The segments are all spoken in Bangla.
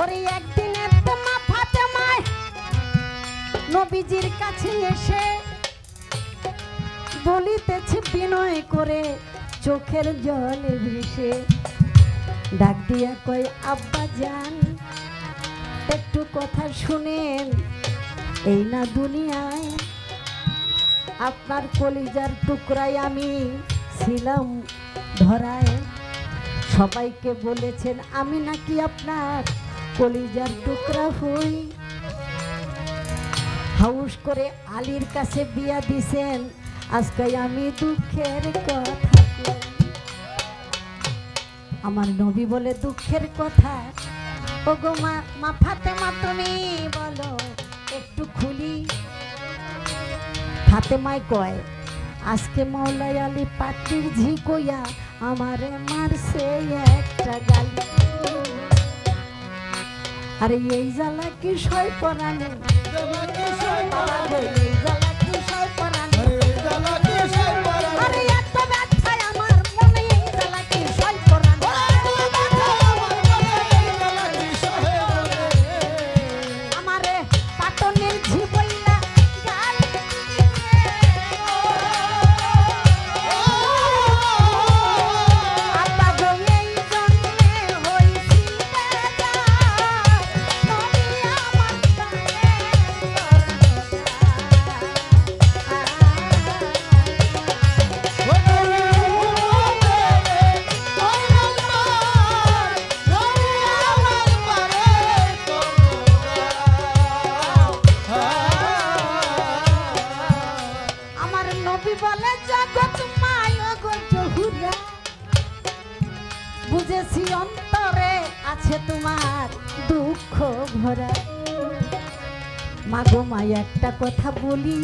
ওরে একদিনে তোমা ফাতেমায় নবীজির কাছে এসে বলিতেছে বিনয় করে চোখের জলে ভেসে। ডাক দিয়া কয়, আব্বা যান, একটু কথা শুনেন, এই না দুনিয়ায় আপনার কলিজার টুকরায় আমি ছিলাম ধরায়। সবাইকে বলেছেন, আমি নাকি আপনার কলিজার টুকরা হই। হাউস করে আলীর কাছে বিয়া দিছেন। আজকে আমি দুঃখের কথা আমার নবী বলে দুঃখের কথা। ও গো মা মা ফাতেমা তুমি বলো, একটু খুলি। ফাতেমায় কয়, আজকে মৌলাই আলী পাটির ঝি কইয়া আমারে মারছে একটা গালি। আরে এই জ্বালা কি সয় পরানে? একটা কথা বলি।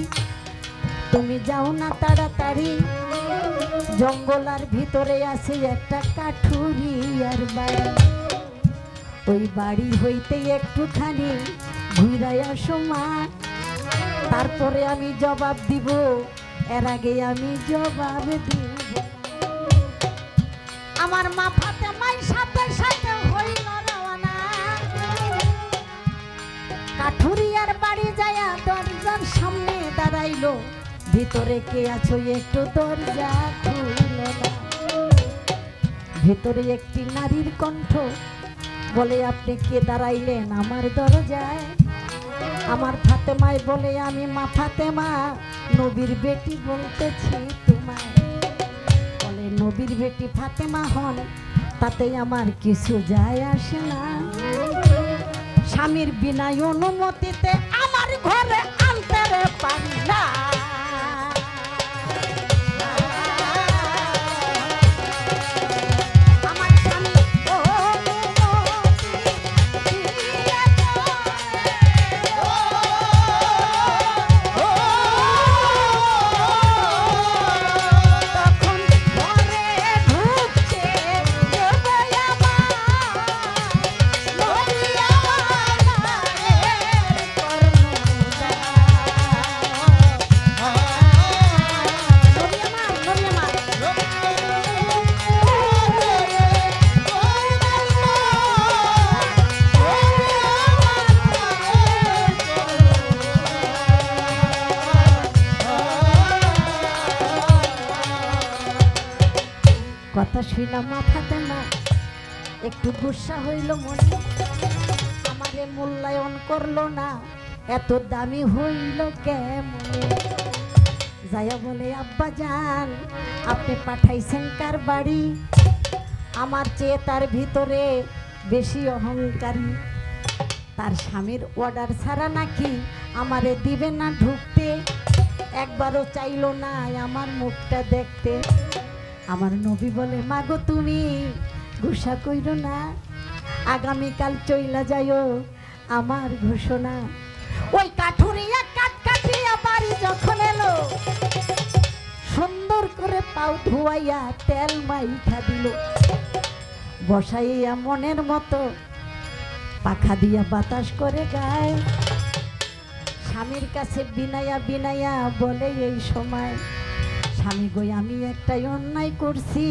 তুমি যাও না তাড়াতাড়ি। জঙ্গলার ভিতরে আছে একটা কাঠুরিয়ার বাড়ি। ওই বাড়ি হইতে একটুখানি ঘুরাই আসো তারপরে আমি জবাব দিব, এর আগে আমি জবাব দিব। আমার মা ফাতেমাই সাথে সাথে দাঁড়াইলো ভিতরে কে আছো একটু দরজা খুলল না ভেতরে একটি নারীর কণ্ঠ বলে, আপনি কে দাঁড়াইলেন আমার দরজায়? আমার ফাতেমায় বলে, আমি মা ফাতেমা, নবীর বেটি বলতেছি তোমায়। বলে, নবীর বেটি ফাতেমা হন, তাতে আমার কিছু যায় আসে না। স্বামীর বিনা অনুমতিতে আমার ঘরে আনতে রে পারি না আমার শুইলাম মাথাতে না একটু গুসা হইল মনে। আমারে মূল্যায়ন করল না। এত দামি হইল কেমনে? যাইয়া বলে, আব্বা যান, আপনি পাঠাইছেন কার বাড়ি? আমার চেয়ে তার ভিতরে বেশি অহংকারী। তার স্বামীর অর্ডার ছাড়া নাকি আমারে দিবে না ঢুকতে? একবারও চাইলো না আমার মুখটা দেখতে। আমার নবী বলে, মাগো তুমি ঘোষা কইর না। আগামীকাল চইলা যাইও, আমার ঘোষণা। ওই কাঠুরিয়া কাট কাটিয়া বাড়ি যখন এলো, সুন্দর করে পাও ধুয়াইয়া তেল মাইখা দিল। বসাইয়া মনের মতো পাখা দিয়া বাতাস করে গায়। স্বামীর কাছে বিনায়া বিনাইয়া বলে এই সময় স্বামী গই আমি একটাই অন্যায় করছি।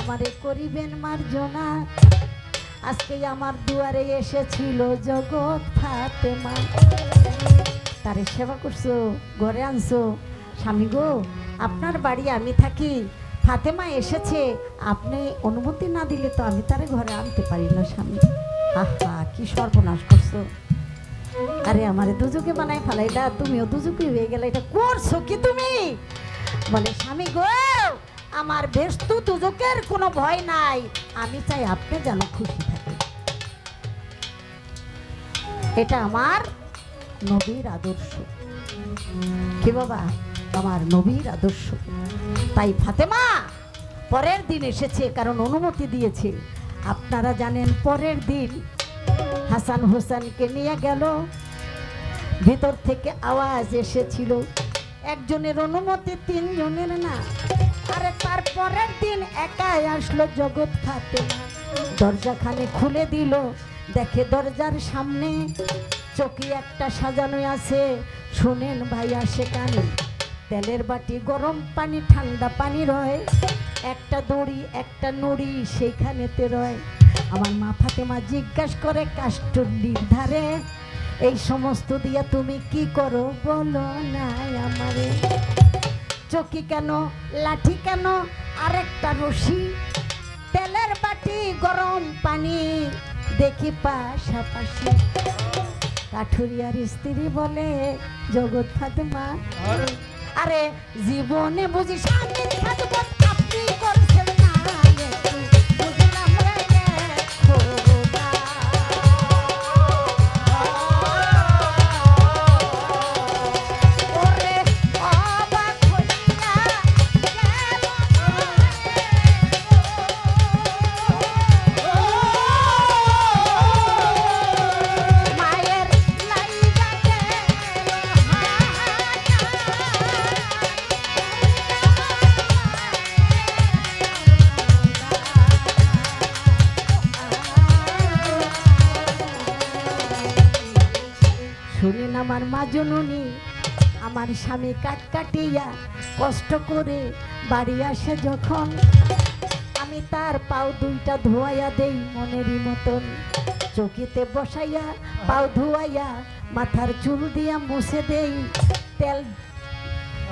আমারে করিবেন মার্জনা। আজকে আমার দুয়ারে এসেছিল জগৎ ফাতেমা। তারে সেবা করছ, ঘরে আনছো। স্বামী গো, আপনার বাড়ি আমি থাকি। ফাতেমা এসেছে, আপনি অনুমতি না দিলে তো আমি তারে ঘরে আনতে পারি না, স্বামী। আহা, কি সর্বনাশ করছ। আরে আমারে দুজকে বানাই ফেলাইলা, তুমিও দুজকি হয়ে গেলে, এটা করছ কি তুমি? বলে, স্বামী গো, আমার বেশ দুজকের কোনো ভয় নাই। আমি চাই আপনি যেন খুশি থাকে এটা আমার নবীর আদর্শ। কি বাবা? আমার নবীর আদর্শ। তাই ফাতেমা, পরের দিন এসেছে, কারণ অনুমতি দিয়েছে। আপনারা জানেন পরের দিন হাসান হোসেনকে নিয়ে গেল। ভিতর থেকে আওয়াজ এসেছিল। একজনের অনুমতি, তিনজনের না। আরে তার পরের দিন একাই আসলো জগৎ ফাতেমা দরজাখানে খুলে দিল, দেখে দরজার সামনে চকি একটা সাজানো আছে। শুনেন ভাইয়া সেখানে তেলের বাটি, গরম পানি, ঠান্ডা পানি রয়। একটা দড়ি, একটা নড়ি সেইখানেতে রয়। আমার মা ফাতেমা জিজ্ঞাসা করে কাষ্টলির ধারে এই সমস্ত দিয়া তুমি কি করো? বলো না আমারে। চকি কেন লাঠি কেন? আরেকটা রশি। তেলের বাটি গরম পানি। দেখি পাশাপাশি। কাঠুরিয়ার স্ত্রী বলে জগৎ ফাতেমা। আরে? জীবনে বুঝি স্বামীর আমার মা জননী, আমার স্বামী কাট কাটিয়া কষ্ট করে বাড়ি আসে যখন। আমি তার পাও দুইটা ধোয়াইয়া দেই মনেরই মতন। চকিতে বসাইয়া পাও ধোয়াইয়া মাথার চুল দিয়া মুছে দেই। তেল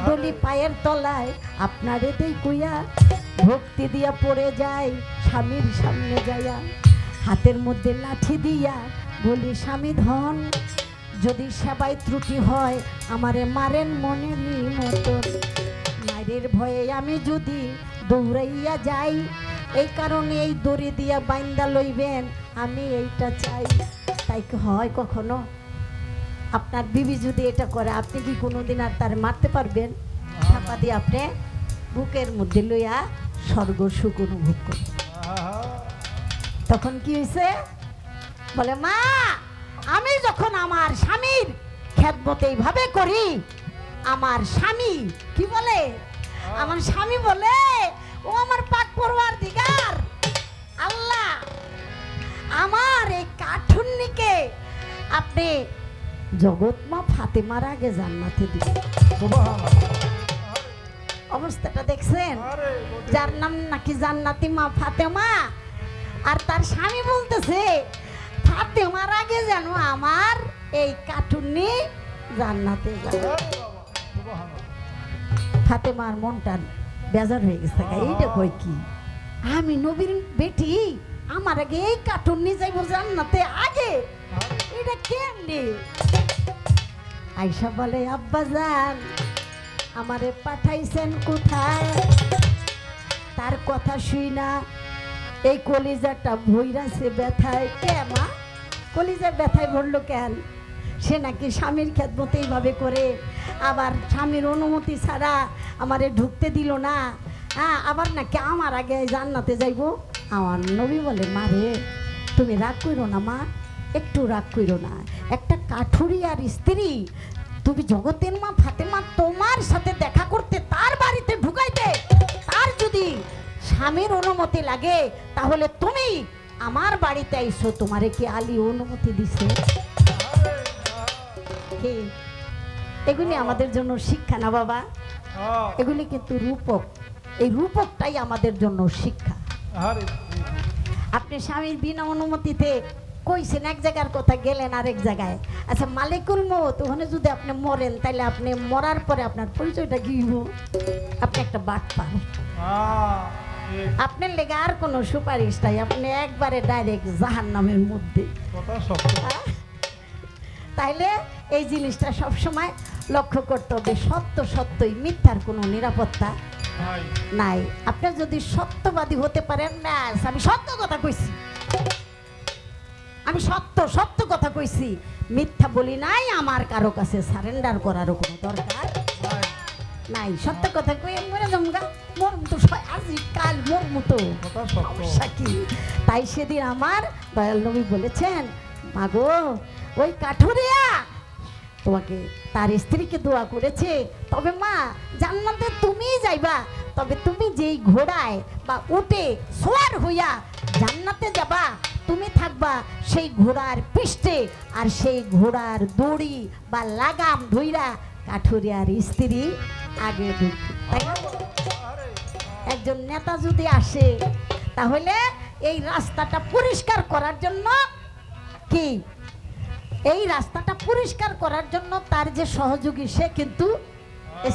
দলি পায়ের তলায় আপনারে দেই কুইয়া ভক্তি দিয়া পড়ে যায় স্বামীর সামনে যাইয়া। হাতের মধ্যে লাঠি দিয়া বলি, স্বামী ধন যদি সেবায় ত্রুটি হয় আমারে মারেন মনেরই মতন মায়ের ভয়ে আমি যদি দৌড়াইয়া যাই এই কারণে এই দড়ি দিয়া বাইন্দা লইবেন আমি এইটা চাই। তাই কি হয় কখনো? আপনার বিবি যদি এটা করে আপনি কি কোনোদিন আর তার মারতে পারবেন? ছাপা দিয়ে আপনি বুকের মধ্যে লইয়া স্বর্গ সুখ অনুভব করবেন। তখন কি হয়েছে বলে মা আমি যখন আমার স্বামীর খেদমত এইভাবে করি আমার স্বামী কি বলে? আমার স্বামী বলে ও আমার পাক পড়ুয়ার দিগার আল্লাহ আমার এই কাঠুন্নিকে আপনি জগৎমা ফাতেমার আগে জান্নাতে দিবেন। অবস্থাটা দেখছেন? যার নাম নাকি জান্নাতি মা ফাতেমা। আর তার স্বামী বলতেছে যেন আমার এই কার্টুনি জান্নাতে যাবে ফাতেমার মনটা বেজার হয়ে গেছে এইটা কই কি? আমি নবীর বেটি, আমার আগে এই কার্টুন নিয়ে যাইব জান্নাতে আগে। এটা কেমনি? আইসা বলে, আব্বা যান, আমারে পাঠাইছেন কোথায়? তার কথা শুই না। এই কলিজাটা ভৈরাছে ব্যথায়, কে মা? কলিজার ব্যথায় ভরলো কেন? সে নাকি স্বামীর খেদমত এইভাবে করে আবার স্বামীর অনুমতি ছাড়া আমারে ঢুকতে দিল না। হ্যাঁ আবার নাকি আমার আগে জান্নাতে যাইবো? আমার নবী বলে মারে তুমি রাগ করো না মা, একটু রাগ করো না। একটা কাঠুরি আর স্ত্রী তুমি জগতের মা ফাতেমা তোমার সাথে দেখা করতে তার বাড়িতে ঢুকাইতে, তার যদি স্বামীর অনুমতি লাগে, তাহলে তুমি আমার বাড়িতে আইসো তোমারে কি আলী অনুমতি দিছে? এগুলি আমাদের জন্য শিক্ষা না বাবা? এগুলি কিন্তু রূপক। এই রূপকটাই আমাদের জন্য শিক্ষা। আপনি স্বামীর বিনা অনুমতিতে কইছেন এক জায়গার কথা গেলেন আরেক জায়গায়। আচ্ছা মালিকুল মত ওখানে যদি আপনি মরেন তাহলে আপনি মরার পরে আপনার পরিচয়টা কি আপনি একটা বাট পান। আপনার লেগে আর কোনো সুপারিশ নাই। আপনি একবারে ডাইরেক্ট জাহান নামের মধ্যে? তাইলে এই জিনিসটা সব সময় লক্ষ্য করতে হবে সত্য সত্যই মিথ্যার কোনো নিরাপত্তা নাই। আপনি যদি সত্যবাদী হতে পারেন না আমি সত্য কথা কইছি। আমি সত্য সত্য কথা কইছি। মিথ্যা বলি নাই আমার কারও কাছে সারেন্ডার করারও কোনো দরকার নাই সত্য কথা কই মরে জমগা মোর মতো আজি কাল মোর মতো সমস্যা কি? তাই সেদিন আমার দয়াল নবী বলেছেন মাগো ওই কাঠুরিয়া তোমাকে তার স্ত্রীকে দোয়া করেছে। তবে মা জান্নাতে তুমিই যাইবা। তবে তুমি যেই ঘোড়ায় বা উঠে সোয়ার হইয়া জান্নাতে যাবা তুমি থাকবা সেই ঘোড়ার পৃষ্ঠে। আর সেই ঘোড়ার দড়ি বা লাগাম ধইরা কাঠুরিয়ার স্ত্রী আগে ঢুকবে তাই না? একজন নেতা যদি আসে তাহলে এই রাস্তাটা পরিষ্কার করার জন্য কি? এই রাস্তাটা পরিষ্কার করার জন্য তার যে সহযোগী সে কিন্তু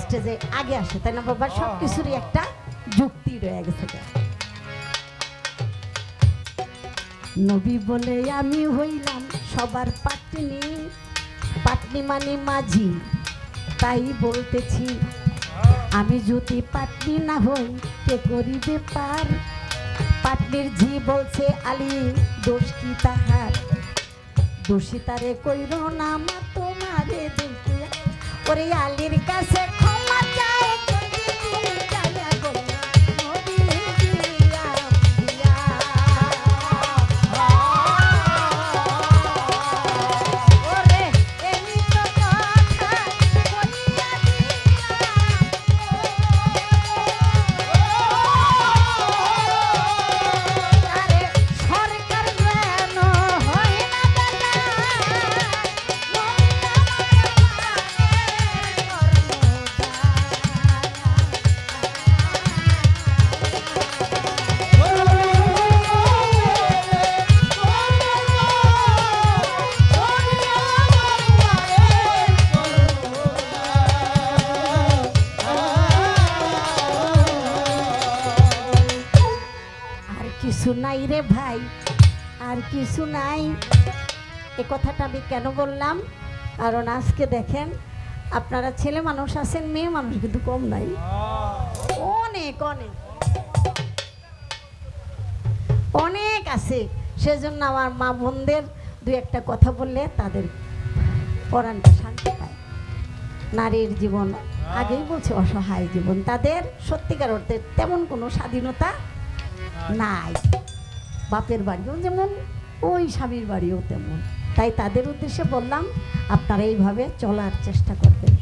স্টেজে আগে আসে তাই না বাবা? সব কিছুরই একটা যুক্তি রয়ে গেছে। নবী বলে আমি হইলাম সবার পাটনি। পাটনি মানে মাঝি। তাই বলতেছি আমি যদি পাটনি না হই, কে করিবে পার? পাটনির জি বলছে, আলী, দোষ কি তাহার? দোষী তারে না মা, তোমারে দেখি। ওরে আলীর কাছে নাই রে ভাই, আর কিছু নাই। এ কথাটা আমি কেন বললাম? কারণ আজকে দেখেন, আপনারা ছেলে মানুষ আছেন, মেয়ে মানুষ কিন্তু কম নাই। অনেক অনেক। অনেক আছে। সেজন্য আমার মা বোনদের দু একটা কথা বললে তাদের পরাণটা শান্তি পায়। নারীর জীবন আগেই বলছে অসহায় জীবন। তাদের সত্যিকার অর্থে তেমন কোনো স্বাধীনতা নাই। বাপের বাড়িও যেমন, ওই স্বামীর বাড়িও তেমন। তাই তাদের উদ্দেশ্যে বললাম, আপনারা এইভাবে চলার চেষ্টা করবেন।